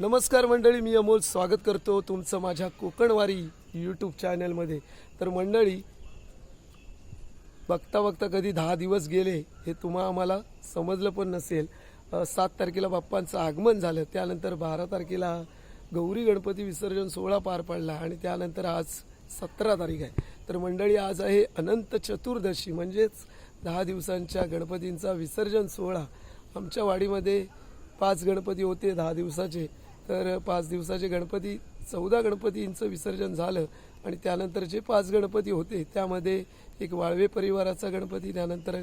नमस्कार मंडळी मी अमोल स्वागत करतो तुमचं माझ्या कोकणवारी यूट्यूब चॅनलमध्ये तर मंडळी बघता बघता कधी दहा दिवस गेले हे तुम्हा आम्हाला समजलं पण नसेल. सात तारखेला बाप्पांचं आगमन झालं. त्यानंतर बारा तारखेला गौरी गणपती विसर्जन सोहळा पार पडला आणि त्यानंतर आज सतरा तारीख आहे. तर मंडळी आज आहे अनंत चतुर्दशी म्हणजेच दहा दिवसांच्या गणपतींचा विसर्जन सोहळा. आमच्या वाडीमध्ये पाच गणपती होते दहा दिवसाचे. तर पाच दिवसाचे गणपती चौदा गणपतींचं विसर्जन झालं आणि त्यानंतर जे पाच गणपती होते त्यामध्ये एक वाळवे परिवाराचा गणपती त्यानंतर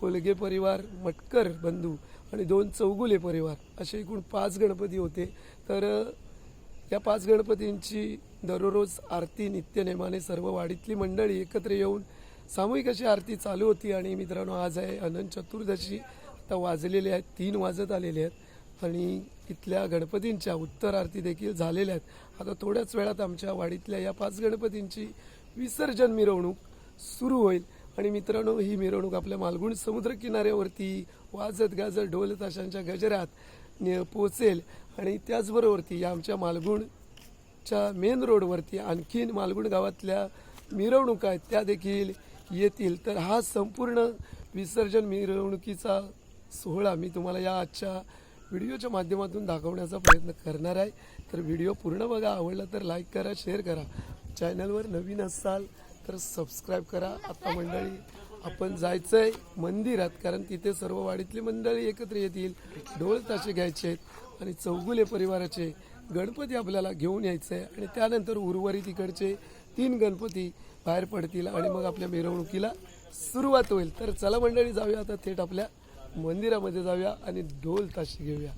कोलगे परिवार मटकर बंधू आणि दोन चौगुले परिवार असे एकूण पाच गणपती होते. तर या पाच गणपतींची दररोज आरती नित्यनेमाने सर्व वाडीतली मंडळी एकत्र येऊन सामूहिक अशी आरती चालू होती आणि मित्रांनो आज आहे अनंत चतुर्दशी. आता वाजलेले आहेत तीन वाजत आलेले आहेत आणि इथल्या गणपतींच्या उत्तर देखील झालेल्या आहेत. आता थोड्याच वेळात आमच्या वाडीतल्या या पाच गणपतींची विसर्जन मिरवणूक सुरू होईल. आणि मित्रांनो ही मिरवणूक आपल्या मालगुण समुद्र किनाऱ्यावरती वाजत गाजत ढोल ताशांच्या गजरात ने- पोचेल आणि त्याचबरोबरती या आमच्या मालगुणच्या मेन रोडवरती आणखीन मालगुण गावातल्या मिरवणुका आहेत त्या देखील येतील. तर हा संपूर्ण विसर्जन मिरवणुकीचा सोहळा मी तुम्हाला या आजच्या व्हिडिओच्या माध्यमातून दाखवण्याचा प्रयत्न करणार आहे. तर व्हिडिओ पूर्ण बघा आवडला तर लाईक करा शेअर करा. चॅनलवर नवीन असाल तर सबस्क्राईब करा. आता मंडळी आपण जायचं आहे मंदिरात कारण तिथे सर्व वाडीतली मंडळी एकत्र येतील ढोल ताशे घ्यायचे आहेत आणि चौगुले परिवाराचे गणपती आपल्याला घेऊन यायचं आहे आणि त्यानंतर उर्वरित इकडचे तीन गणपती बाहेर पडतील आणि मग आपल्या मिरवणुकीला सुरुवात होईल. तर चला मंडळी जाऊया आता थेट आपल्या मंदिरामध्ये जाऊया आणि ढोल ताशी घेऊया.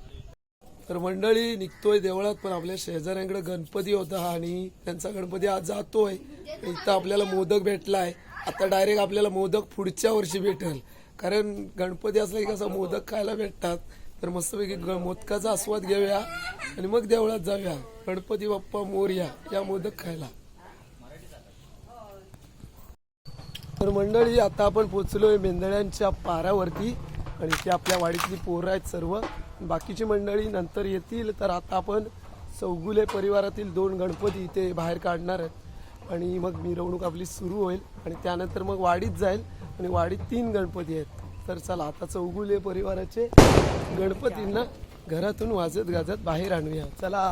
तर मंडळी निघतोय देवळात पण आपल्या शेजाऱ्यांकडे गणपती होता आणि त्यांचा गणपती आज जातोय. इथं आपल्याला मोदक भेटलाय. आता डायरेक्ट आपल्याला मोदक पुढच्या वर्षी भेटेल. कारण गणपती असला की कसं मोदक खायला भेटतात. तर मस्तपैकी ग- मोदकाचा आस्वाद घेऊया आणि मग देवळात जाऊया. गणपती बाप्पा मोर्या या मोदक खायला. तर मंडळी आता आपण पोचलोय मेंदळ्यांच्या पारावरती. आणि ते आपल्या वाडीतली पोरं आहेत सर्व. बाकीची मंडळी नंतर येतील तर आता आपण चौगुले परिवारातील दोन गणपती इथे बाहेर काढणार आहेत. आणि मग मिरवणूक आपली सुरू होईल आणि त्यानंतर मग वाडीत जाईल आणि वाडीत तीन गणपती आहेत. तर चला आता चौगुले परिवाराचे गणपतींना घरातून वाजत गाजत बाहेर आणूया. चला.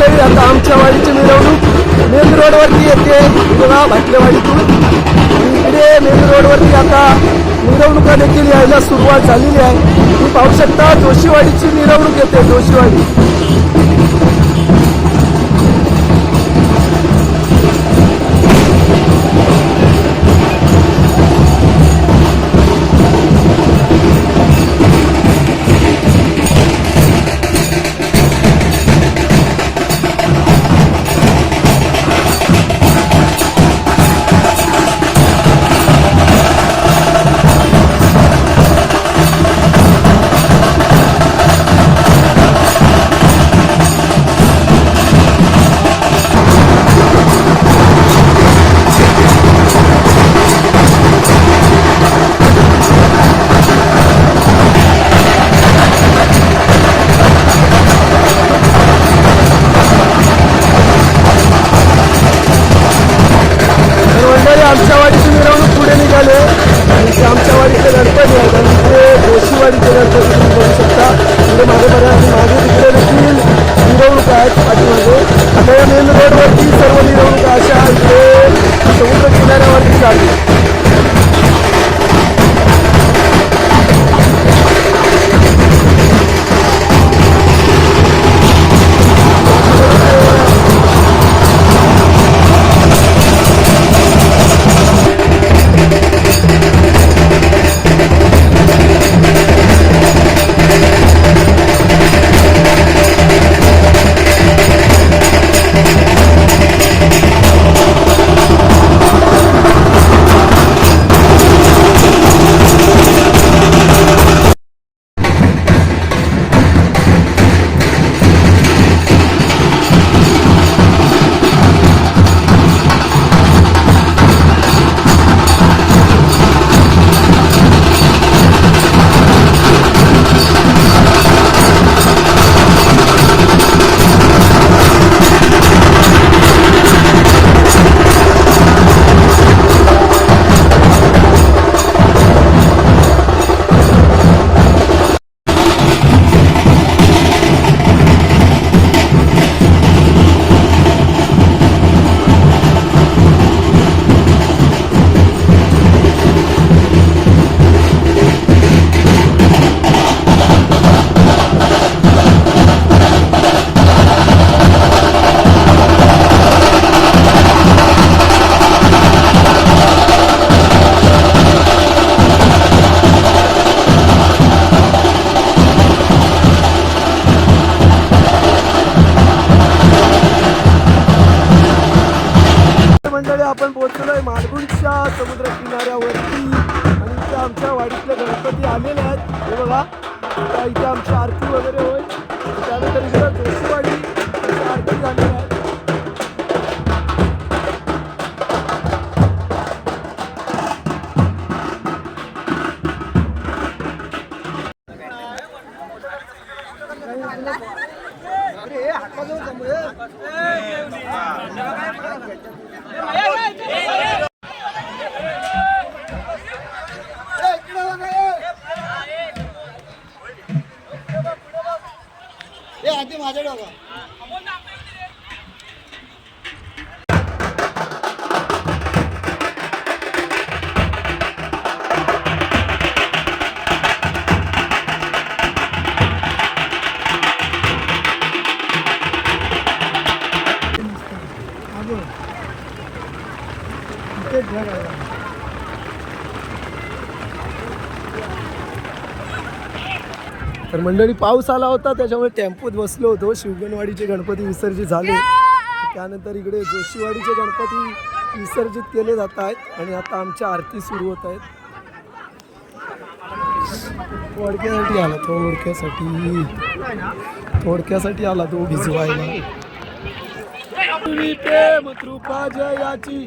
मंडळी आता आमच्या वाडीची मिरवणूक मेन रोडवरती येते. पुन्हा भाटलेवाडीतून इकडे मेन रोडवरती आता मिरवणुका देखील यायला सुरुवात झालेली आहे. तुम्ही पाहू शकता जोशीवाडीची मिरवणूक येते जोशीवाडी. अरे हात मंडळी पाऊस आला होता त्याच्यामुळे टेम्पोत बसलो होतो. शिवगणवाडीचे गणपती विसर्जित झाले. त्यानंतर इकडे जोशीवाडीचे गणपती विसर्जित केले जात आहेत आणि आता आमच्या आरती सुरू होत आहेत. थोडक्यासाठी आला थोडक्यासाठी. थोडक्यासाठी आला तो भिजवायला. तुम्ही प्रेम कृपा जयाची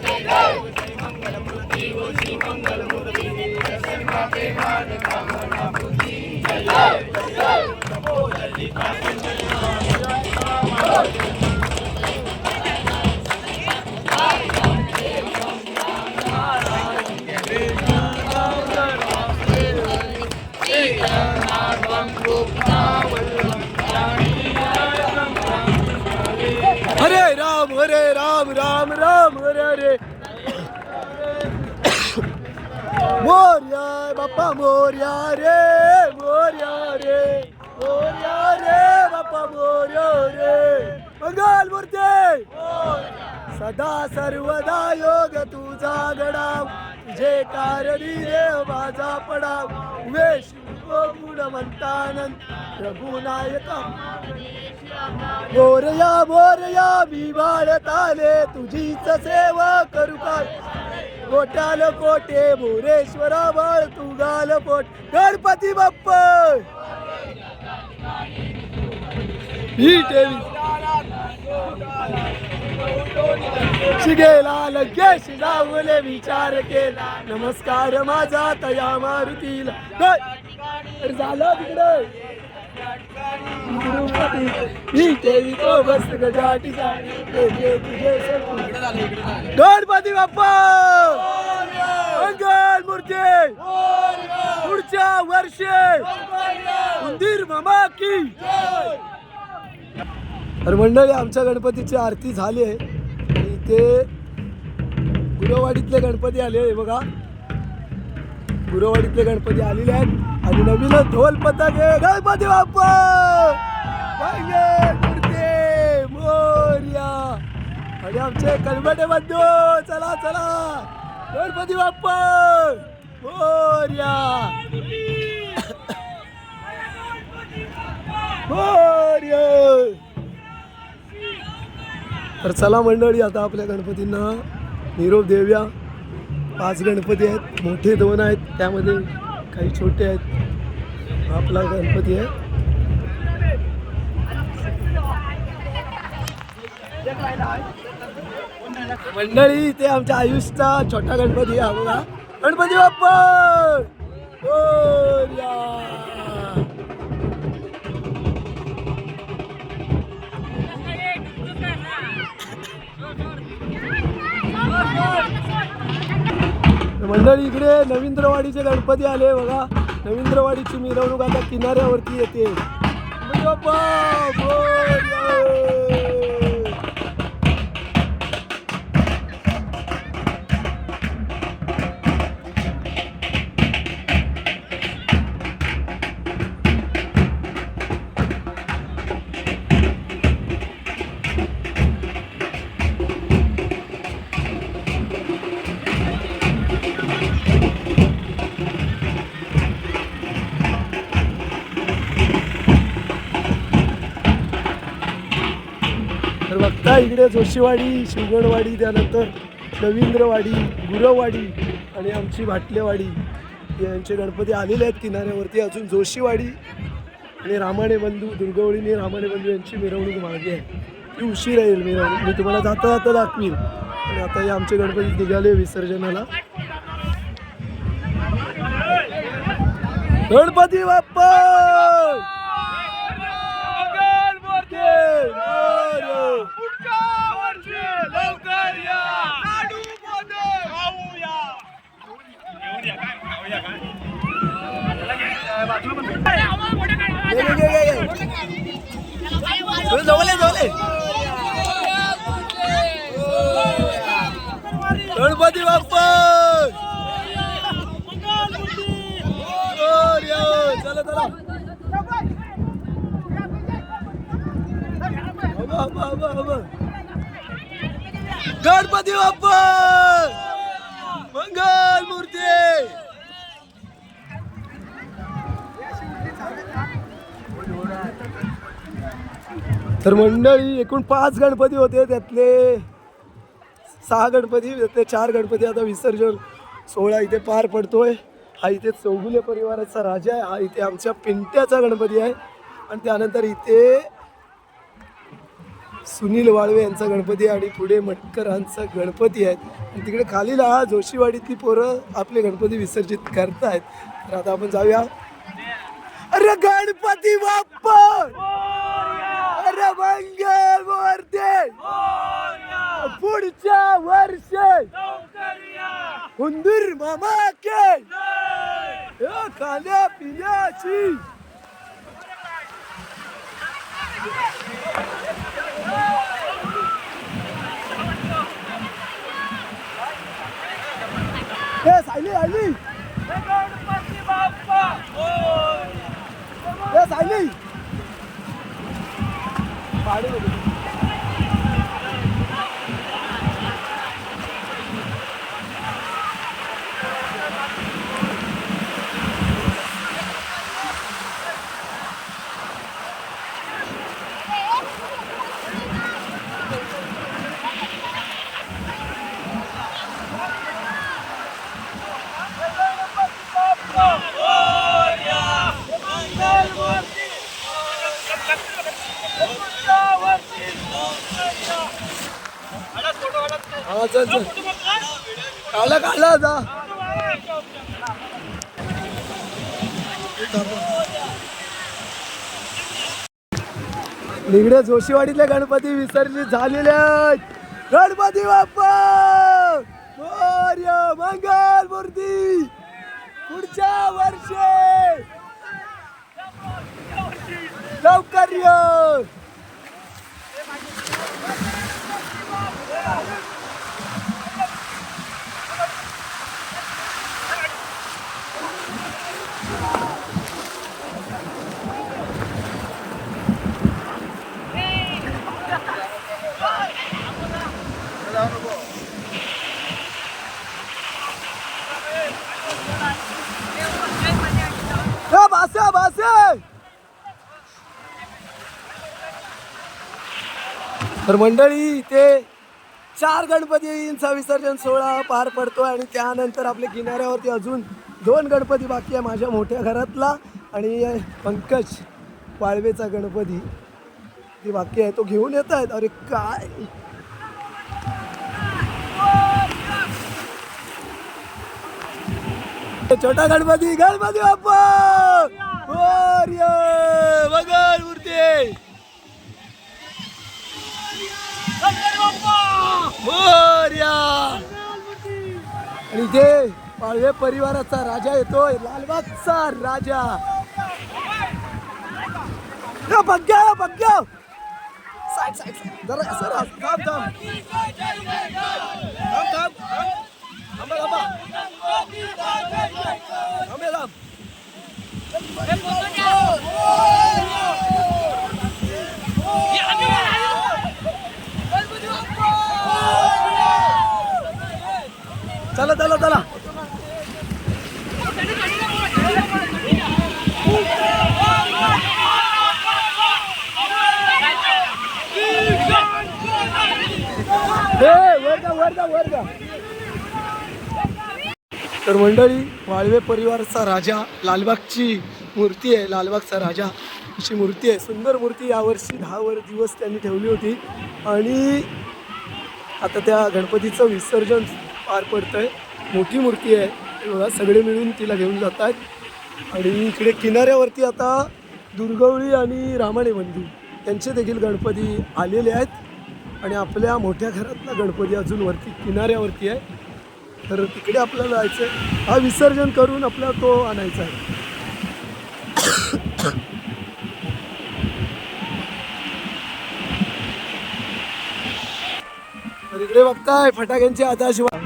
Fatima. बाप्पा मोर्या रे मोर्या रे मोर्या रे बाप्पा मोर्या रे. मंगल मूर्ते! सदा सर्वदा योग तुझा गडाव तुझे कारणी देव माझा पडाव. वेश गुणवंतानंद नायक. मोरया मोरया मी बाळत तुझीच सेवा करू काय? कोट्याल कोटे मोरेश्वरा बळ तुगाल पोट गणपती बाप्प! ही शिगेला लगेच लावले विचार केला. नमस्कार माझा तया मारुतीला. झालं तिकडे? गणपती बाप्पा! मंगल मूर्ती! पुढच्या वर्षे! उंदीर मामा की! तर मंडळी आमच्या गणपतीची आरती झाली आहे. इथे गुरुवाडीतले गुरवाडीतले गणपती आले बघा. गुरवाडीतले गणपती आलेले आहेत. आणि नवीन ढोल पथक आहे गणपती बाप्पा! मोर्या! आणि आमचे कलबटे बंधू चला चला! गणपती बाप्पा मोर्या! मोर्या! तर चला मंडळी आता आपल्या गणपतींना निरोप देऊया. पाच गणपती आहेत मोठे दोन आहेत त्यामध्ये काही छोटे आहेत. आपला गणपती आहे. मंडळी ते आमच्या आयुषचा छोटा गणपती आहे बघा. गणपती बाप्पा! मंडळी इकडे नवींद्रवाडीचे गणपती आले बघा. नवींद्रवाडीची मिरवणूक आता किनाऱ्यावरती येते. आता इकडे जोशीवाडी शिवगडवाडी त्यानंतर रवींद्रवाडी गुरववाडी आणि आमची भाटलेवाडी. यांचे गणपती आलेले आहेत किनाऱ्यावरती. अजून जोशीवाडी आणि रामाणे बंधू दुर्गवळीने रामाणे बंधू यांची मिरवणूक मागे आहे. ती उशीर येईल मिरवणूक. मी तुम्हाला जाता जाता दाखवीन. आणि आता हे आमचे गणपती निघाले विसर्जनाला. गणपती बाप्पा! जवळ जवळ गणपती बाप्पा चला चला गणपती बाप्पा! मंगल! तर मंडळी एकूण पाच गणपती होते त्यातले. सहा गणपती त्यातले चार गणपती आता विसर्जन. सोहळा इथे पार पडतोय. हा इथे चौगुले परिवाराचा राजा आहे. हा इथे आमच्या पिंट्याचा गणपती आहे. आणि त्यानंतर इथे सुनील वाळवे यांचा गणपती आहे आणि पुढे मटकरांचा गणपती आहेत आणि तिकडे खालीला जोशीवाडीतली पोरं आपले गणपती विसर्जित करतायत. तर आता आपण जाऊया. अरे गणपती बाप्पा! अरे मंगल मूर्ती पुढच्या वर्षी. हुंदूर मामा के. खाण्या पिण्याची. ए सायली सायली ए सायली. पाणी हा चल चल काढला काढला जा निगडे जोशीवाडीतले गणपती विसर्जित झालेले आहेत. गणपती बाप्पा मोरया, मंगल मूर्ती पुढच्या वर्षी लवकर ये ए, बासे बासे तर मंडळी इथे चार गणपतींचा विसर्जन सोहळा पार पडतोय आणि त्यानंतर आपल्या किनाऱ्यावरती अजून दोन गणपती बाकी आहे माझ्या मोठ्या घरातला आणि पंकज वाळवेचा गणपती. ती बाकी आहे तो घेऊन येत आहेत. अरे काय? छोटा गणपती गणपती बाप्पा! हो, मोरया, मूर्ती मोरया. आणि इथे पाळवे परिवाराचा राजा येतोय लालबागचा राजा. बघ्या बघ्या साईड साईड साईड. जरा सर थांब थांब. थांब थांब. थांबा थांबा. थांबे थांब चला चला चला हे वर जा वर जा वर जा तर मंडळी वाळवे परिवाराचा राजा लालबागची मूर्ती आहे लालबागचा राजा अशी मूर्ती आहे. सुंदर मूर्ती यावर्षी दहा वर दिवस त्यांनी ठेवली होती. आणि आता त्या गणपतीचं विसर्जन पार पडतं आहे मोठी मूर्ती आहे. बघा सगळे मिळून तिला घेऊन जात आहेत आणि इकडे किनाऱ्यावरती आता दुर्गवळी आणि रामाणे मंदिर त्यांचे देखील गणपती आलेले आहेत. आणि आपल्या मोठ्या घरातला गणपती अजून वरती किनाऱ्यावरती आहे. तर तिकडे आपल्याला जायचं आहे हा विसर्जन करून आपला तो आणायचा आहे. तर इकडे बघताय फटाक्यांची आता शिवाय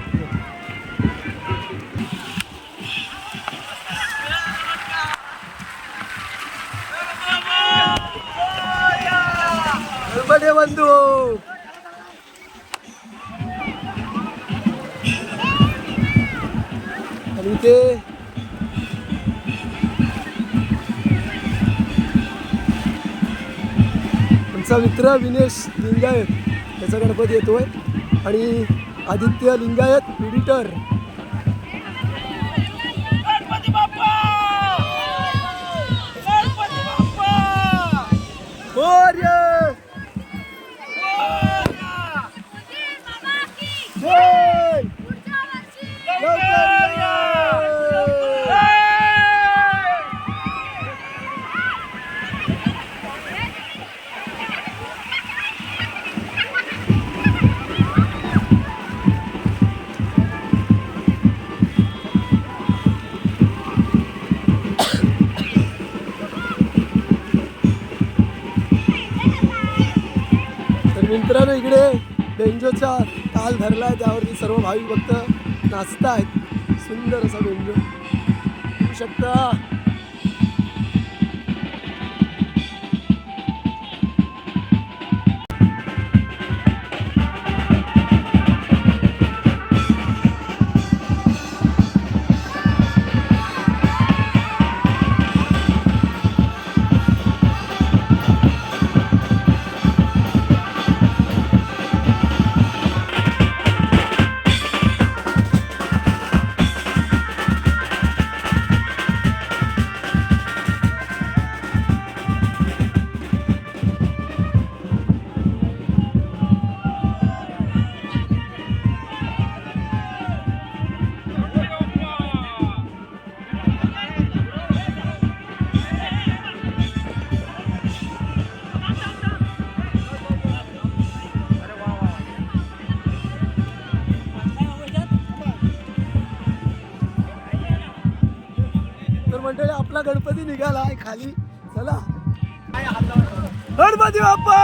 बंधू! आणि ते आमचा मित्र विनेश लिंगायत त्याचा गणपती येतोय. आणि आदित्य लिंगायत एडिटर बेंजोचा ताल धरला आहे त्यावरती सर्व भाविक भक्त नाचत आहेत सुंदर असा बेंजो शकता. मंडळी आपला गणपती निघाला आहे खाली. चला. गणपती बाप्पा!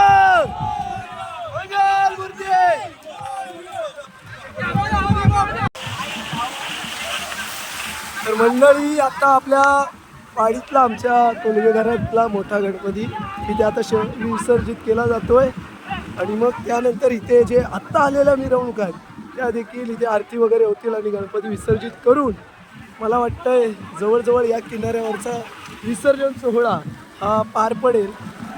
तर मंडळी आता आपल्या वाडीतला आमच्या कोलगे घरातला मोठा गणपती. इथे आता श विसर्जित केला जातोय. आणि मग त्यानंतर इथे जे आत्ता आलेल्या मिरवणुका आहेत त्या देखील इथे आरती वगैरे होतील आणि गणपती विसर्जित करून मला वाटतंय जवळजवळ या किनाऱ्यावरचा विसर्जन सोहळा हा पार पडेल.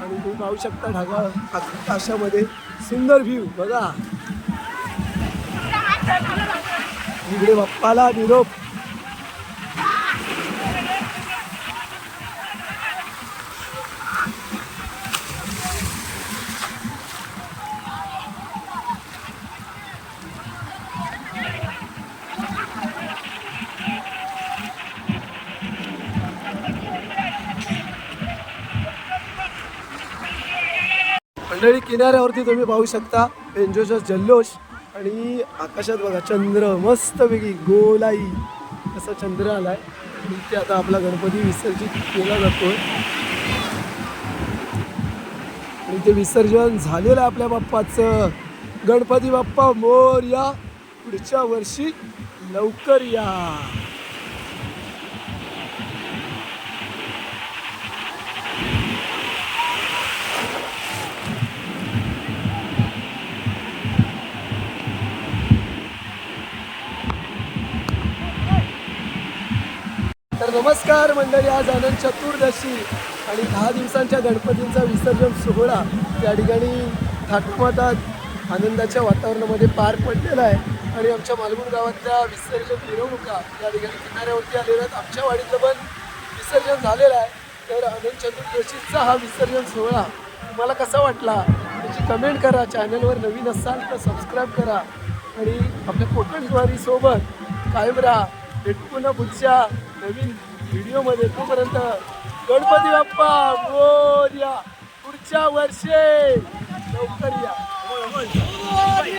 आणि तुम्ही पाहू शकता ढगाळ आकाशामध्ये सुंदर व्ह्यू बघा. इकडे बाप्पाला निरोप. मंडळी किनाऱ्यावरती तुम्ही पाहू शकता एन्जॉयचा जल्लोष आणि आकाशात बघा चंद्र मस्तपैकी गोलाई. असा चंद्र आलाय. ते आता आपला गणपती विसर्जित केला जातोय. आणि ते विसर्जन झालेलं आहे आपल्या बाप्पाचं. गणपती बाप्पा मोर या पुढच्या वर्षी लवकर या. नमस्कार मंडळी आज आनंद चतुर्दशी आणि दहा दिवसांच्या गणपतींचा विसर्जन सोहळा त्या ठिकाणी थाटमाटात आनंदाच्या वातावरणामध्ये पार पडलेला आहे. आणि आमच्या मालगुण गावातल्या विसर्जन मिरवणुका या ठिकाणी किनाऱ्यावरती आलेल्या आहेत. आमच्या वाडीचं पण विसर्जन झालेलं आहे. तर अनंत चतुर्दशीचा हा विसर्जन सोहळा तुम्हाला कसा वाटला? त्याची कमेंट करा. चॅनलवर नवीन असाल तर सबस्क्राईब करा. आणि आपल्या कोकण सोबत कायम राहा. भेटू पुन्हा पुढच्या नवीन व्हिडिओमध्ये तोपर्यंत गणपती बाप्पा मोरया पुढच्या वर्षे लवकर या.